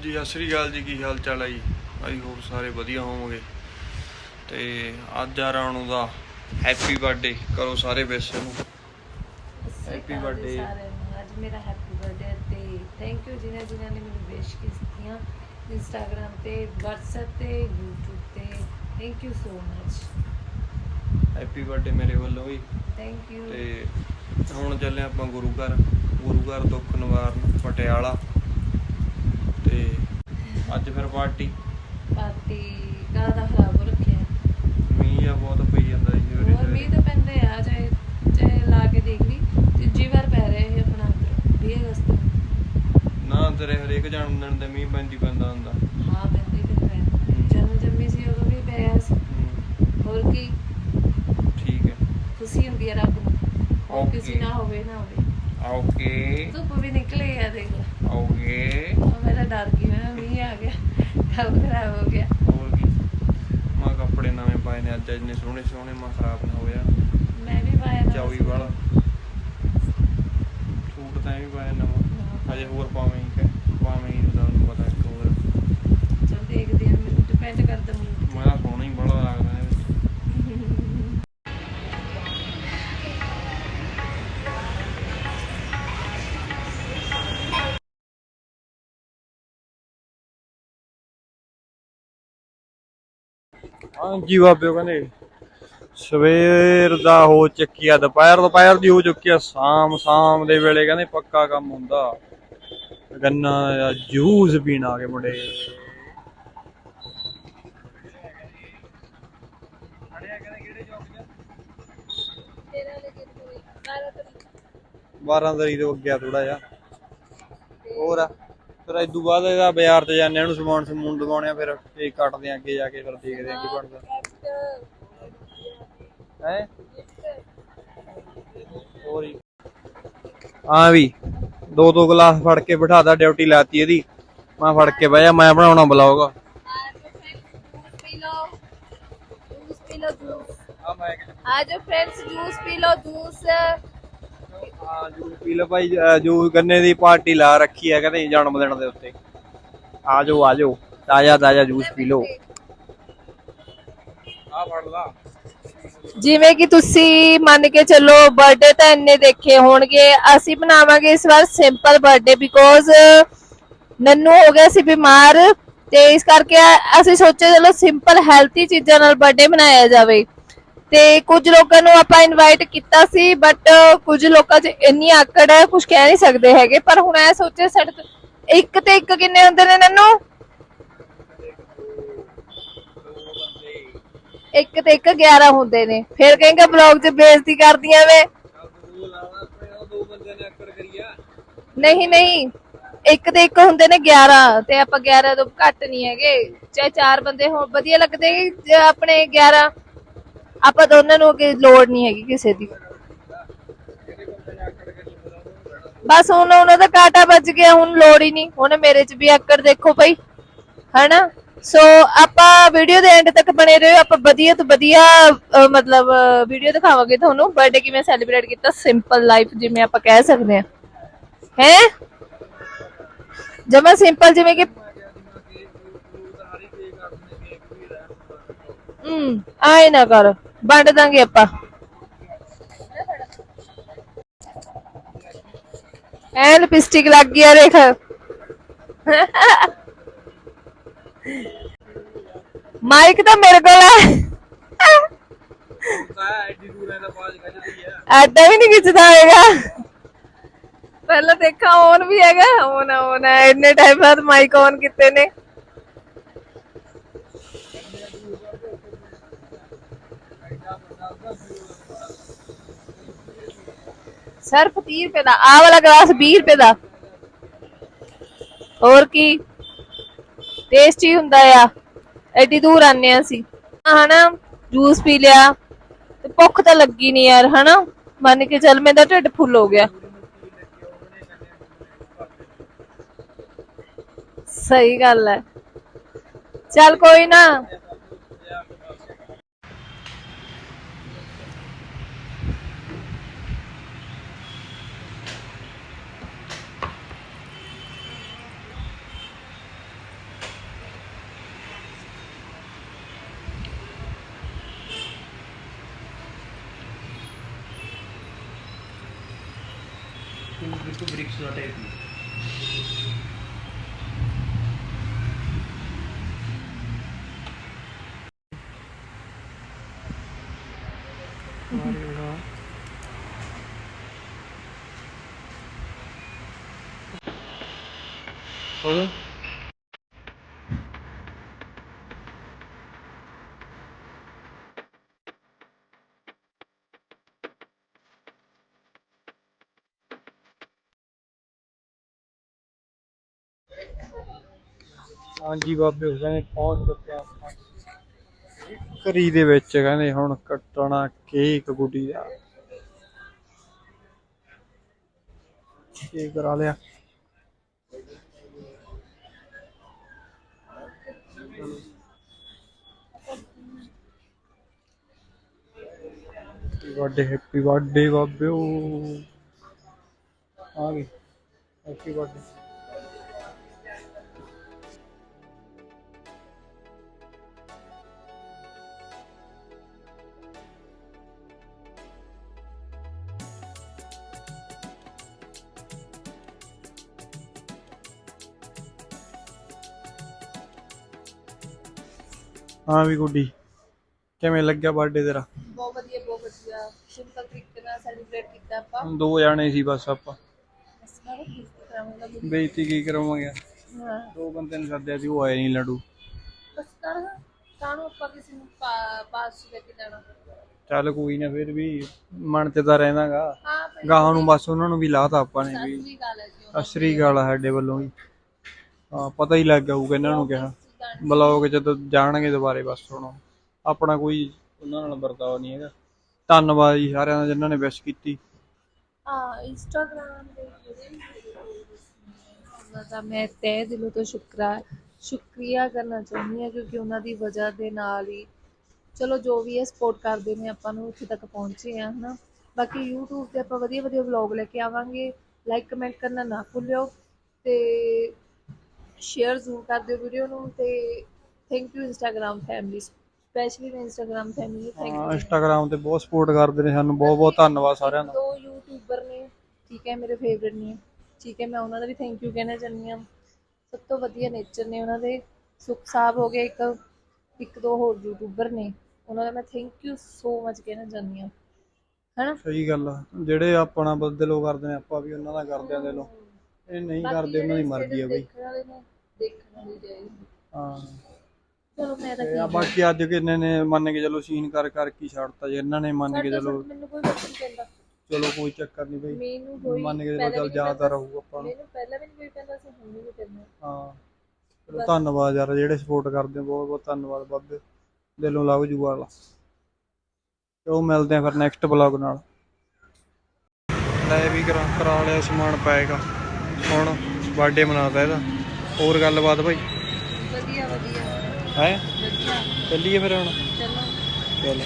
ਹਾਂਜੀ ਸਤਿ ਸ੍ਰੀ ਅਕਾਲ ਜੀ ਕੀ ਹਾਲ ਚਾਲ ਹੈ ਜੀ? ਆਈ ਹੋਪ ਸਾਰੇ ਵਧੀਆ ਹੋਵੋਗੇ? ਤੇ ਅੱਜ ਆ ਰਾਣੂ ਦਾ ਹੈਪੀ ਬਰਥਡੇ ਕਰੋ ਸਾਰੇ ਵਿਸ਼ ਨੂੰ. ਸਾਰਿਆਂ ਨੂੰ। ਅੱਜ ਮੇਰਾ ਹੈਪੀ ਬਰਥਡੇ ਤੇ ਥੈਂਕ ਯੂ ਜਿਨ੍ਹਾਂ ਜਿਨ੍ਹਾਂ ਨੇ ਮੈਨੂੰ ਵਿਸ਼ ਕੀਤੀਆਂ। ਇੰਸਟਾਗ੍ਰam ਤੇ WhatsApp ਤੇ YouTube ਤੇ। Thank you so much happy birthday ਮੇਰੇ ਵੱਲੋਂ ਵੀ। ਥੈਂਕ ਯੂ ਤੇ ਹੁਣ ਚੱਲੇ ਆਪਾਂ ਗੁਰੂ ਘਰ। ਗੁਰੂ ਘਰ ਦੁੱਖ ਨਿਵਾਰਨ ਪਟਿਆਲਾ। ਅੱਜ ਫਿਰ ਪਾਰਟੀ? ਪਾਰਟੀ ਕਾਹਦਾ ਖਰਾਬ ਹੋ ਰੱਖਿਆ। ਮੀਂਹ ਆ ਬਹੁਤ ਪਈ ਜਾਂਦਾ ਜੀ ਸਵੇਰੇ ਹੋਰ ਮੀਂਹ। ਤਾਂ ਪੈਂਦੇ ਆ ਚਾਹੇ ਚਾਹੇ ਲਾ ਕੇ ਦੇਖ ਲਈ ਤੀਜੀ ਵਾਰ ਪੈ ਰਿਹਾ ਇਹ ਆਪਣਾ ਅੰਦਰ 20 ਅਗਸਤ। ਨੂੰ ਤੇਰੇ ਹਰੇਕ ਜਨਮ ਦਿਨ ਤੇ ਮੀਂਹ ਪੈਂਦੀ ਪੈਂਦਾ ਹੁੰਦਾ। ਹਾਂ ਪੈਂਦੇ ਪੈਂਦਾ ਜਦੋਂ ਜੰਮੀ ਸੀ ਉਦੋਂ ਵੀ ਪਿਆ ਸੀ। ਹੋਰ ਕੀ? ਠੀਕ ਹੈ। ਖੁਸ਼ੀ ਹੁੰਦੀ ਹੈ ਰੱਬ ਨੂੰ. ਕਿਸੇ ਨਾ ਹੋਵੇ ਨਾ ਹੋਵੇ। ਓਕੇ। ਧੁੱਪ ਵੀ ਨਿਕਲੇ ਆ ਦੇਖ ਲੈ। ਓਕੇ ਉਹ ਮੇਰਾ ਡਰ ਗਈ ਮੈਂ ਮੀਂਹ ਆ ਗਿਆ ਕੰਮ ਖਰਾਬ ਹੋ ਗਿਆ। ਹੋਰ ਕੀ। ਮੈਂ ਕੱਪੜੇ ਨਵੇਂ ਪਾਏ ਨੇ ਅੱਜ ਇੰਨੇ ਸੋਹਣੇ ਸੋਹਣੇ ਮੈਂ ਖਰਾਬ ਨਾ ਹੋ ਜਾਣ ਮੈਂ ਵੀ ਪਾਇਆ ਨਵਾਂ ਚਾਉਈ। ਵਾਲਾ। ਸੂਟ ਤਾਂ ਇਹ ਵੀ ਪਾਇਆ ਨਵਾਂ। ਹਜੇ ਹੋਰ ਪਾਵੇਂ ਕਿ ਪਾਵੇਂ ਹੀ ਤੁਹਾਨੂੰ ਪਤਾ ਇੱਕ ਹੋਰ। ਚੱਲ ਦੇਖਦੇ ਆ ਮੈਨੂੰ ਹਾਂਜੀ ਬਾਬਿਓ ਕਹਿੰਦੇ, ਸਵੇਰ ਦਾ ਹੋ ਚੁੱਕਿਆ, ਦੁਪਹਿਰ ਦੁਪਹਿਰ ਦੀ ਹੋ ਚੁੱਕੀ ਆ, ਸ਼ਾਮ ਸ਼ਾਮ ਦੇ ਵੇਲੇ ਕਹਿੰਦੇ ਪੱਕਾ ਕੰਮ ਹੁੰਦਾ। ਗੰਨਾ ਦਾ ਜੂਸ ਪੀਣ ਆ ਗਏ ਮੁੰਡੇ। 12 ਤਰੀਕ ਤੋਂ ਅੱਗੇ ਥੋੜਾ ਜਿਹਾ। ਹੋਰ ਆ। ਫਿਰ ਇਸ ਤੋਂ ਬਾਅਦ ਇਹਦਾ ਬਾਜ਼ਾਰ ਤੇ ਜਾਂਦੇ ਆ ਸਮਾਨ ਸਮੂਨ ਦਵਾਉਣੇ ਆ ਫਿਰ ਇਹ ਕੱਟਦੇ ਆ ਅੱਗੇ ਜਾ ਕੇ ਫਿਰ ਦੇਖਦੇ ਆ ਕੀ ਬਣਦਾ। ਹੈ? ਹੋਰ ਆ ਵੀ ਦੋ ਦੋ ਗਲਾਸ ਫੜ ਕੇ ਬਿਠਾਦਾ ਡਿਊਟੀ ਲਾਤੀ ਇਹਦੀ। ਮੈਂ ਫੜ ਕੇ ਬਹਿ ਜਾ ਮੈਂ ਬਣਾਉਣਾ ਬਲੌਗ। ਆ ਫਰੈਂਡਸ ਜੂਸ ਪੀ ਲਓ ਜੂਸ। ਹਾਂ ਜੂ ਗੰਨੇ ਦੀ ਪਾਰਟੀ ਲਾ ਰੱਖੀ ਹੈ ਕਹਿੰਦੇ ਜਨਮ ਦਿਨ ਦੇ ਉੱਤੇ। ਆ ਜਾਓ ਆ ਜਾਓ ਤਾਜ਼ਾ ਤਾਜ਼ਾ ਜੂਸ ਪੀ ਲਓ। ਆ ਫੜ ਲਾ। ਜਿਵੇਂ ਕਿ ਤੁਸੀਂ ਮੰਨ ਕੇ ਚੱਲੋ ਬਰਥਡੇ ਤਾਂ ਇੰਨੇ ਦੇਖੇ ਹੋਣਗੇ ਅਸੀਂ ਬਣਾਵਾਂਗੇ ਇਸ ਵਾਰ ਸਿੰਪਲ ਬਰਥਡੇ ਬਿਕੋਜ਼ ਨੰਨੂ ਹੋ ਗਿਆ ਸੀ ਬਿਮਾਰ ਤੇ ਇਸ ਕਰਕੇ ਅਸੀਂ ਸੋਚਿਆ ਚਲੋ ਸਿੰਪਲ ਹੈਲਥੀ ਚੀਜ਼ਾਂ ਨਾਲ ਬਰਥਡੇ ਮਨਾਇਆ ਜਾਵੇ। ਤੇ ਕੁਝ ਲੋਕਾਂ ਨੂੰ ਆਪਾਂ ਇਨਵਾਈਟ ਕੀਤਾ ਸੀ ਬਟ ਕੁਝ ਲੋਕਾਂ 'ਚ ਇੰਨੀ ਆਕੜ ਹੈ, ਕੁਝ ਕਹਿ ਨਹੀਂ ਸਕਦੇ ਹੈਗੇ, ਪਰ ਹੁਣ ਐ ਸੋਚਿਆ ਸਾਡੇ ਤੋਂ ਇੱਕ ਤੇ ਇੱਕ ਕਿੰਨੇ ਹੁੰਦੇ ਨੇ ਨੰਨੂ? ਇੱਕ ਤੇ ਇੱਕ 11 ਹੁੰਦੇ ਨੇ। ਫਿਰ ਕਹਿੰਗਾ ਬਲੌਗ 'ਚ ਬੇਇੱਜ਼ਤੀ ਕਰਦੀਆਂ ਵੇ। ਦੋ ਨਹੀਂ ਨਹੀਂ। ਇੱਕ ਤੇ ਇੱਕ ਹੁੰਦੇ ਨੇ 11 ਤੇ ਆਪਾਂ 11 ਤੋਂ ਘੱਟ ਨਹੀਂ ਹੈਗੇ। ਚਾਹੇ ਚਾਰ ਬੰਦੇ ਹੋਣ, ਵਧੀਆ ਲੱਗਦੇ ਆਪਣੇ 11 ਆਪਾਂ ਦੋਨਾਂ ਨੂੰ ਅੱਗੇ ਲੋੜ ਨਹੀਂ ਹੈਗੀ ਕਿਸੇ ਦੀ। ਬਸ ਹੁਣ ਉਹਨਾਂ ਦਾ ਕਾਟਾ ਵੱਜ ਗਿਆ, ਹੁਣ ਲੋੜ ਹੀ ਨਹੀਂ। ਹੁਣ ਮੇਰੇ 'ਚ ਵੀ ਆਕੜ ਦੇਖੋ ਭਾਈ, ਹਨਾ? ਸੋ ਆਪਾਂ ਵੀਡੀਓ ਦੇ ਐਂਡ ਤੱਕ ਬਣੇ ਰਹੋ। ਆਪਾਂ ਵਧੀਆ ਤੋਂ ਵਧੀਆ ਮਤਲਬ ਵੀਡੀਓ ਦਿਖਾਵਾਂਗੇ ਤੁਹਾਨੂੰ। ਬਰਥਡੇ ਕਿਵੇਂ ਸੈਲੀਬ੍ਰੇਟ ਕੀਤਾ? ਸਿੰਪਲ ਲਾਈਫ ਜਿਵੇਂ ਆਪਾਂ ਕਹਿ ਸਕਦੇ ਹਾਂ। ਹੈ? ਜਮਾ ਸਿੰਪਲ ਜਿਵੇਂ ਕਿ ਹੂੰ, ਆਏ ਨਾ ਕਰ। ਵੰਡ ਦਾਂਗੇ ਆਪਾਂ। ਐ ਲਿਪਸਟਿਕ ਲੱਗ ਗਿਆ, ਦੇਖ। ਮਾਈਕ ਤਾਂ ਮੇਰੇ ਕੋਲ ਹੈ ਐਡਾ ਵੀ ਨਹੀਂ ਖਿੱਚਦਾ ਹੈਗਾ। ਪਹਿਲਾਂ ਦੇਖਾ ਔਨ ਵੀ ਹੈਗਾ ਔਨ ਔਨ ਹੈ ਇੰਨੇ ਟਾਈਮ ਬਾਅਦ ਮਾਈਕ ਔਨ ਕੀਤੇ ਨੇ। ਸਿਰਫ 30 ਰੁਪਏ ਦਾ। ਆਹ ਵਾਲਾ ਗਲਾਸ 20 ਰੁਪਏ ਦਾ। ਹੋਰ ਕੀ? ਟੇਸਟੀ ਹੁੰਦਾ ਆ। ਐਡੀ ਦੂਰ ਆਨੇ ਆ ਅਸੀਂ। ਹਨਾ ਜੂਸ ਪੀ ਲਿਆ। ਤੇ ਭੁੱਖ ਤਾਂ ਲੱਗੀ ਨਹੀਂ ਯਾਰ, ਹਨਾ? ਮੰਨ ਕੇ ਚੱਲ, ਮੇਰਾ ਢਿੱਡ ਫੁੱਲ ਹੋ ਗਿਆ। ਸਹੀ ਗੱਲ ਹੈ। ਚੱਲ ਕੋਈ ਨਾ। ટુ બ્રિક્સના ટાઈપનું Olur. ਹਾਂਜੀ ਬਾਬੇ ਕਹਿੰਦੇ ਪਹੁੰਚ ਚੁੱਕੇ ਆਪਾਂ। ਕਰੀ ਦੇ ਵਿੱਚ ਕਹਿੰਦੇ ਹੁਣ ਕੱਟਣਾ ਕੇਕ ਗੁੱਡੀ ਦਾ। ਕੇਕ ਕਰਾ ਲਿਆ। ਹੈਪੀ ਬਰਥਡੇ ਹੈਪੀ ਬਰਥਡੇ ਬਾਬਿਓ ਆ ਗਈ ਹੈਪੀ ਬਰਥਡੇ ਹਾਂ ਵੀ ਗੁੱਡੀ ਕਿਵੇਂ ਲੱਗਿਆ ਬਰਥਡੇ ਤੇਰਾ? ਬਹੁਤ ਵਧੀਆ ਬਹੁਤ ਵਧੀਆ। ਸਿੰਪਲ ਤਰੀਕੇ ਨਾਲ ਸੈਲੀਬ੍ਰੇਟ ਕੀਤਾ ਆਪਾਂ। ਦੋ ਜਾਣੇ ਸੀ ਬਸ ਆਪਾਂ। ਬੇਇੱਜ਼ਤੀ ਕੀ ਕਰਾਵਾਂਗੇ? ਹਾਂ। ਦੋ ਬੰਦੇ ਨੇ ਸੱਦਿਆ ਸੀ ਉਹ ਆਏ ਨਹੀਂ ਲੜੂ ਬਸ ਕਰ ਕਾਹਨੂੰ ਆਪਾਂ ਕਿਸੇ ਨੂੰ ਲੈ ਕੇ ਜਾਣਾ? ਚੱਲ ਕੋਈ ਨਾ ਫਿਰ ਵੀ ਮਨ ਤੇ ਤਾਂ ਹਾਂ ਭਾਈ। ਗਾਹਾਂ ਨੂੰ ਬਸ ਉਹਨਾਂ ਨੂੰ ਵੀ ਲਾਤਾ ਆਪਾਂ ਨੇ ਵੀ। ਗੱਲ ਹੈ ਅਸਰੀ ਗੱਲ ਆ ਸਾਡੇ ਵੱਲੋਂ ਵੀ। ਹਾਂ ਪਤਾ ਹੀ ਲੱਗ ਜਾਊਗਾ ਇਹਨਾਂ ਨੂੰ ਕਿਹਾ। ਬਲੌਗ ਜਦੋਂ ਜਾਣਗੇ ਦੁਬਾਰੇ ਬਸ ਸੁਣੋ ਆਪਣਾ ਕੋਈ ਉਹਨਾਂ ਨਾਲ ਵਰਤਾਓ ਨਹੀਂ ਹੈਗਾ। ਧੰਨਵਾਦ ਜੀ ਸਾਰਿਆਂ ਦਾ ਜਿਨ੍ਹਾਂ ਨੇ ਵਿਸ਼ ਕੀਤੀ। ਹਾਂ ਇੰਸਟਾਗ੍ਰਾਮ ਦੇ ਉਹਨਾਂ ਦਾ ਮੈਂ ਤਹਿ ਦਿਲੋਂ ਤੋਂ ਸ਼ੁਕਰਾ, ਸ਼ੁਕਰੀਆ ਕਰਨਾ ਚਾਹੁੰਦੀ ਹਾਂ ਕਿਉਂਕਿ ਉਹਨਾਂ ਦੀ ਵਜ੍ਹਾ ਦੇ ਨਾਲ ਹੀ ਚਲੋ ਜੋ ਵੀ ਹੈ ਸਪੋਰਟ ਕਰਦੇ ਨੇ, ਆਪਾਂ ਨੂੰ ਇੱਥੇ ਤੱਕ ਪਹੁੰਚੇ ਆ ਹਨਾ। ਬਾਕੀ YouTube ਤੇ ਆਪਾਂ ਵਧੀਆ ਵਧੀਆ ਵਲੌਗ ਲੈ ਕੇ ਆਵਾਂਗੇ। ਲਾਈਕ ਕਮੈਂਟ ਕਰਨਾ ਨਾ ਭੁੱਲਿਓ। ਤੇ ਸ਼ੇਅਰ ਜ਼ਰੂਰ ਕਰ ਦਿਓ ਵੀਡੀਓ ਨੂੰ ਤੇ thank you Instagram family specially ਮੈਂ ਇੰਸਟਾਗ੍ਰਾਮ ਫੈਮਿਲੀ ਨੂੰ ਥੈਂਕ ਯੂ ਇੰਸਟਾਗ੍ਰਾਮ ਤੇ ਬਹੁਤ ਸਪੋਰਟ ਕਰਦੇ ਨੇ ਸਾਨੂੰ ਬਹੁਤ ਬਹੁਤ ਧੰਨਵਾਦ ਸਾਰਿਆਂ ਦਾ। ਦੋ ਯੂਟਿਊਬਰ ਨੇ ਠੀਕ ਹੈ ਮੇਰੇ ਫੇਵਰਿਟ ਨੇ ਠੀਕ ਹੈ ਮੈਂ ਉਹਨਾਂ ਦਾ ਵੀ ਥੈਂਕ ਯੂ ਕਹਿਣਾ ਚਾਹੁੰਦੀ ਹਾਂ। ਸਭ ਤੋਂ ਵਧੀਆ ਨੇਚਰ ਨੇ ਉਹਨਾਂ ਦੇ ਸੁਖ ਸਾਹਿਬ ਹੋ ਗਏ ਇੱਕ ਇੱਕ ਦੋ ਹੋਰ ਯੂਟਿਊਬਰ ਨੇ ਉਹਨਾਂ ਦਾ ਮੈਂ ਥੈਂਕ ਯੂ ਸੋ ਮਚ ਕਹਿਣਾ ਚਾਹੁੰਦੀ ਹਾਂ ਹੈਨਾ? ਸਹੀ ਗੱਲ ਆ ਜਿਹੜੇ ਆਪਣਾ ਬਦਲੋ ਕਰਦੇ ਨੇ ਆਪਾਂ ਵੀ ਉਹਨਾਂ ਦਾ ਕਰਦੇ ਆ ਦਿਲੋਂ ਇਹ ਨਹੀਂ ਕਰਦੇ ਉਹਨਾਂ ਦੀ ਮਰਜ਼ੀ ਆ ਬਈ। ਦੇਖਣ ਵਾਲੇ ਨੇ ਦੇਖਣ ਵਾਲੀ ਜਾਈ ਹਾਂ। ਚਲੋ ਮੈਂ ਤਾਂ ਤੇ ਆ ਬਾਕੀ ਅੱਜ ਕਿੰਨੇ ਨੇ ਮੰਨ ਕੇ ਚਲੋ ਸੀਨ ਕਰ ਕਰ ਕੀ ਛੱਡਤਾ ਜੇ ਇਹਨਾਂ ਨੇ ਮੰਨ ਕੇ ਚਲੋ ਮੈਨੂੰ ਕੋਈ ਫ਼ਰਕ ਨਹੀਂ ਪੈਂਦਾ। ਚਲੋ ਕੋਈ ਚੱਕਰ ਨਹੀਂ ਬਈ। ਮੈਨੂੰ ਕੋਈ ਮੰਨ ਕੇ ਚਲੋ ਚੱਲ ਜ਼ਿਆਦਾ ਰਹੂ ਆਪਾਂ ਨੂੰ। ਮੈਨੂੰ ਪਹਿਲਾਂ ਵੀ ਨਹੀਂ ਕੋਈ ਪੈਂਦਾ ਸੀ ਹੁਣ ਵੀ ਨਹੀਂ ਪੈਂਦਾ ਹਾਂ। ਚਲੋ ਧੰਨਵਾਦ ਯਾਰ ਜਿਹੜੇ ਸਪੋਰਟ ਕਰਦੇ ਬਹੁਤ ਬਹੁਤ ਧੰਨਵਾਦ ਬਾਬੇ। ਦਿਲੋਂ ਲੱਗ ਜੂ ਵਾਲਾ। ਉਹ ਮਿਲਦੇ ਆ ਫਿਰ ਨੈਕਸਟ ਬਲੌਗ ਨਾਲ। ਲੈ ਵੀ ਕਰਾ ਕਰਾ ਲਿਆ ਸਮਾਨ ਪਾਏਗਾ ਹੁਣ ਬਰਥਡੇ ਮਨਾਤਾ ਇਹਦਾ। ਹੋਰ ਗੱਲਬਾਤ ਭਾਈ? ਵਧੀਆ ਵਧੀਆ। ਹੈ? ਵਧੀਆ। ਚੱਲੀਏ ਫਿਰ ਹੁਣ। ਚਲੋ। ਚਲੋ।